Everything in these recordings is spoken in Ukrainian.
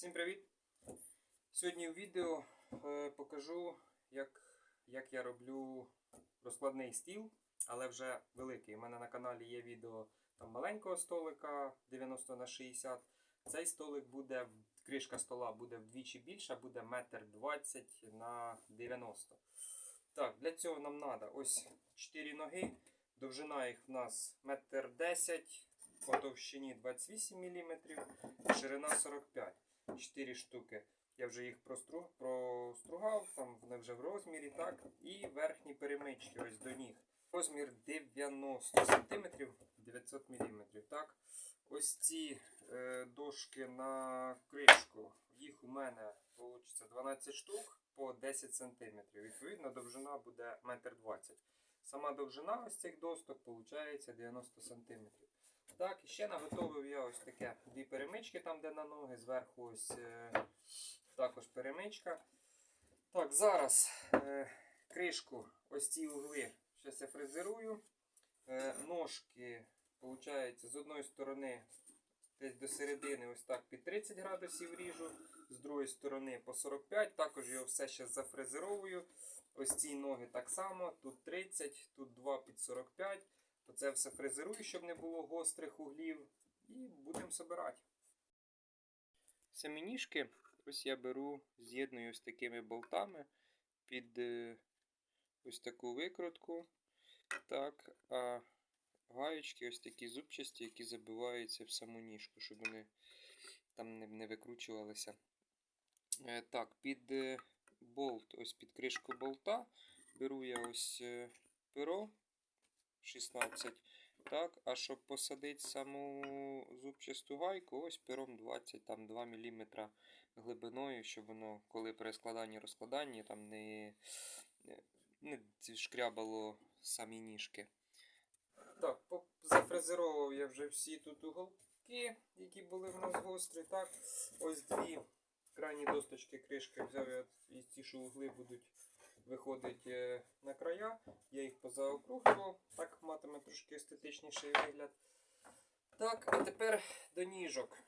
Всім привіт! Сьогодні в відео е, покажу, як, як я роблю розкладний стіл, але вже великий. У мене на каналі є відео там маленького столика 90 на 60. Цей столик буде, кришка стола буде вдвічі більша, буде 1,20 м на 90 Так, для цього нам треба ось 4 ноги. Довжина їх в нас 1,10 м, по товщині 28 мм, ширина 45 4 штуки. Я вже їх простру, простругав, там вони вже в розмірі, так. І верхні перемички ось до ніг. Розмір 90 см, 900 мм. Так. Ось ці е, дошки на кришку. Їх у мене вийде 12 штук по 10 см. Відповідно, довжина буде 1,20 м. Сама довжина ось цих досток виходить 90 см. Так, і ще наготовив я ось таке дві перемички, там де на ноги, зверху ось е, також перемичка. Так, зараз е, кришку, ось ці угли, зараз я фрезерую. Е, ножки, виходить, з одної сторони десь до середини ось так під 30 градусів ріжу, з другої сторони по 45, також його все ще зафрезеровую. Ось ці ноги так само, тут 30, тут 2 під 45. Оце все фрезерую, щоб не було гострих углів. І будемо збирати. Самі ніжки ось я беру, з'єдную з такими болтами під е, ось таку викрутку. Так, а гаєчки ось такі зубчасті, які забиваються в саму ніжку, щоб вони там не, не викручувалися. Е, так, під е, болт, ось під кришку болта беру я ось перо 16. Так, а щоб посадити саму зубчасту гайку, ось пером 20, там 2 мм глибиною, щоб воно, коли при складанні розкладанні, там не, не шкрябало самі ніжки. Так, зафрезеровував я вже всі тут уголки, які були в нас гострі. Так, ось дві крайні досточки кришки взяв я і ті, що угли будуть виходити е, на края. Я їх позаокруглював, так матиме трошки естетичніший вигляд. Так, а тепер до ніжок.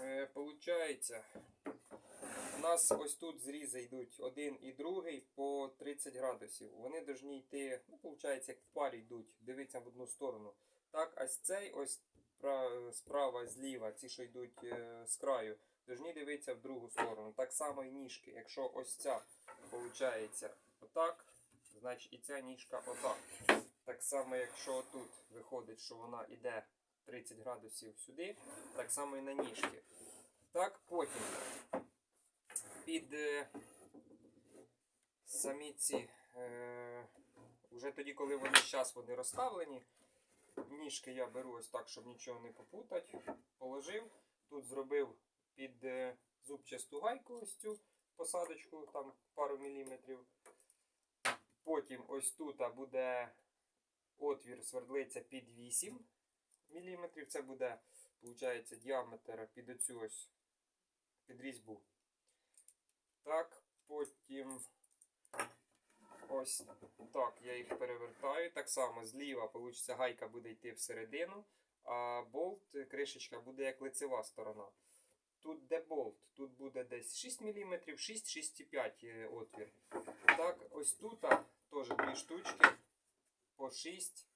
Е, получається, у нас ось тут зрізи йдуть один і другий по 30 градусів. Вони повинні йти, ну, виходить, як в парі йдуть, дивіться в одну сторону. Так, а цей ось справа, зліва, ці, що йдуть е, з краю, повинні дивитися в другу сторону. Так само і ніжки. Якщо ось ця виходить отак, значить і ця ніжка отак. Так само, якщо тут виходить, що вона йде 30 градусів сюди, так само і на ніжки. Так, потім під е, самі ці, е, вже тоді, коли вони зараз вони розставлені, ніжки я беру ось так, щоб нічого не попутати. Положив, тут зробив під е, зубчасту гайку ось цю посадочку, там пару міліметрів. Потім ось тут буде отвір свердлиця під 8 мм. Це буде, виходить, діаметр під оцю ось під різьбу. Так, потім ось так я їх перевертаю. Так само зліва, виходить, гайка буде йти всередину, а болт, кришечка буде як лицева сторона. Тут де болт, тут буде десь 6 мм, 6-6,5 отвір. Так, ось тут теж дві штучки по 6,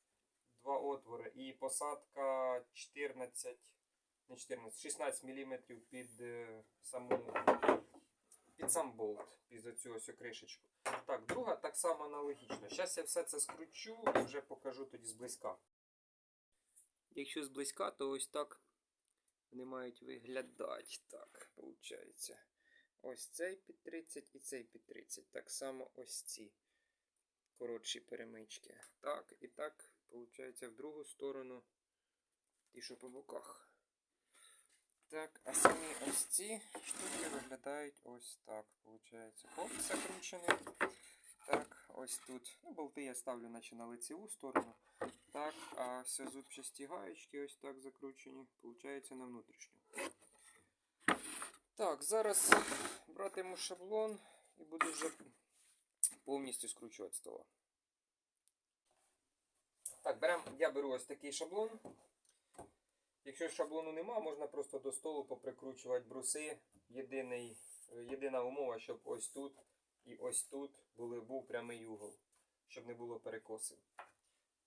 два отвори. І посадка 14, не 14, 16 мм під е, саму під сам болт, під цю ось кришечку. Так, друга так само аналогічно. Зараз я все це скручу і вже покажу тоді зблизька. Якщо зблизька, то ось так вони мають виглядати. Так, виходить. Ось цей під 30 і цей під 30. Так само ось ці коротші перемички. Так, і так, виходить, в другу сторону ті, що по боках. Так, а самі ось ці штуки виглядають ось так. Виходить, хоп, закручений. Так, ось тут. Ну, болти я ставлю наче на лицеву сторону. Так, а все зубчасті гаєчки ось так закручені, виходить на внутрішню. Так, зараз братиму шаблон і буду вже повністю скручувати стола. Так, берем, я беру ось такий шаблон. Якщо шаблону нема, можна просто до столу поприкручувати бруси. Єдиний, єдина умова, щоб ось тут і ось тут були, був прямий угол, щоб не було перекосів.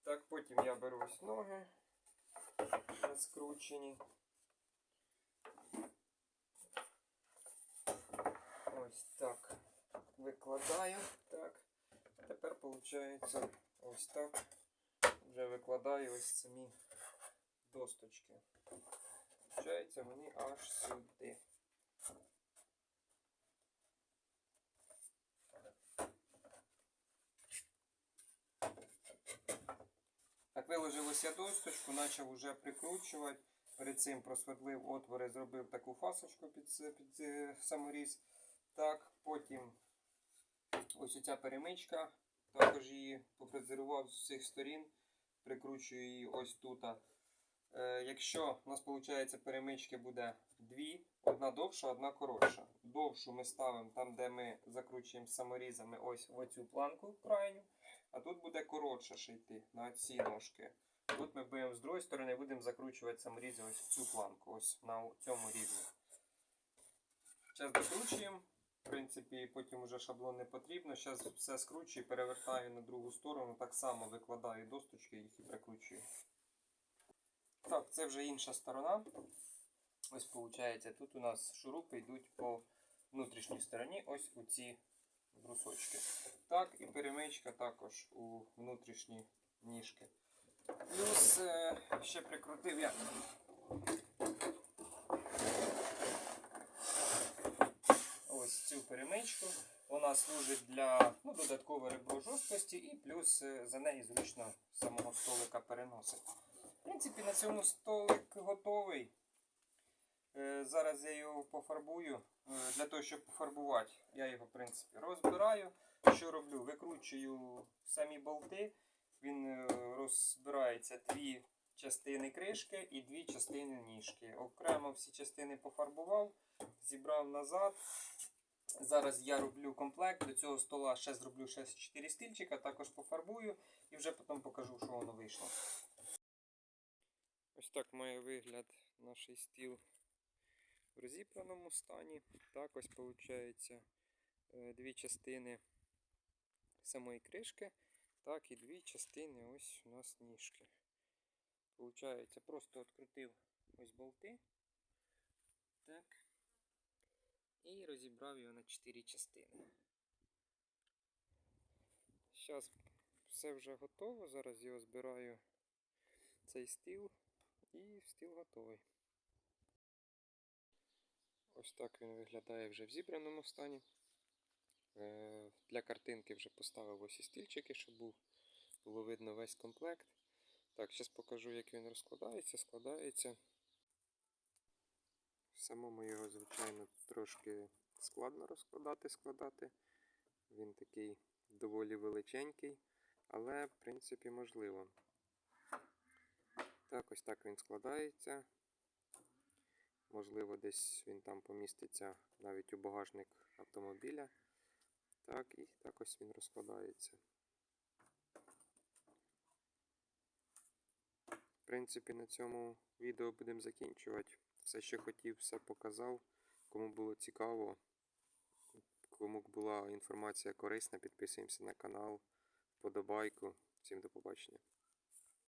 Так, потім я беру ось ноги скручені. Ось так. Викладаю. Так. Тепер виходить ось так. Вже викладаю ось самі досточки. Получається вони аж сюди. Так, виложив ось я досточку, почав вже прикручувати. Перед цим просвердлив отвори, зробив таку фасочку під, під е, саморіз. Так, потім ось ця перемичка. Також її попрезервував з усіх сторін. Прикручую її ось тут. Е, якщо у нас виходить перемички буде дві, одна довша, одна коротша. Довшу ми ставимо там, де ми закручуємо саморізами ось в оцю планку крайню. А тут буде коротше йти на ці ножки. Тут ми будемо з другої сторони будемо закручувати саморізи ось в цю планку, ось на цьому рівні. Зараз докручуємо. В принципі, потім вже шаблон не потрібно. Зараз все скручую, перевертаю на другу сторону, так само викладаю досточки, їх і прикручую. Так, це вже інша сторона. Ось виходить, тут у нас шурупи йдуть по внутрішній стороні, ось у ці брусочки. Так, і перемичка також у внутрішні ніжки. Плюс е, ще прикрутив я. Ось цю перемичку. Вона служить для ну, додаткового ребро жорсткості і плюс е, за неї зручно самого столика переносить. В принципі, на цьому столик готовий. Е, Зараз я його пофарбую. Е, Для того, щоб пофарбувати, я його в принципі розбираю. Що роблю? Викручую самі болти. Він е, розбирається дві частини кришки і дві частини ніжки. Окремо всі частини пофарбував, зібрав назад. Зараз я роблю комплект. До цього стола ще зроблю ще 4 стільчика, також пофарбую і вже потім покажу, що воно вийшло. Ось так має вигляд наш стіл в розібраному стані. Так ось виходить дві частини самої кришки, так і дві частини ось у нас ніжки. Получається, просто відкрутив ось болти. Так. І розібрав його на 4 частини. Зараз все вже готово. Зараз його збираю цей стіл і стіл готовий. Ось так він виглядає вже в зібраному стані. Е, Для картинки вже поставив ось і стільчики, щоб був, було видно весь комплект. Так, зараз покажу, як він розкладається. Складається. Самому його, звичайно, трошки складно розкладати, складати. Він такий доволі величенький, але в принципі можливо. Так, ось так він складається. Можливо, десь він там поміститься навіть у багажник автомобіля. Так, і так ось він розкладається. В принципі, на цьому відео будемо закінчувати. Все, що хотів, все показав. Кому було цікаво, кому була інформація корисна, підписуємося на канал, вподобайку. Всім до побачення.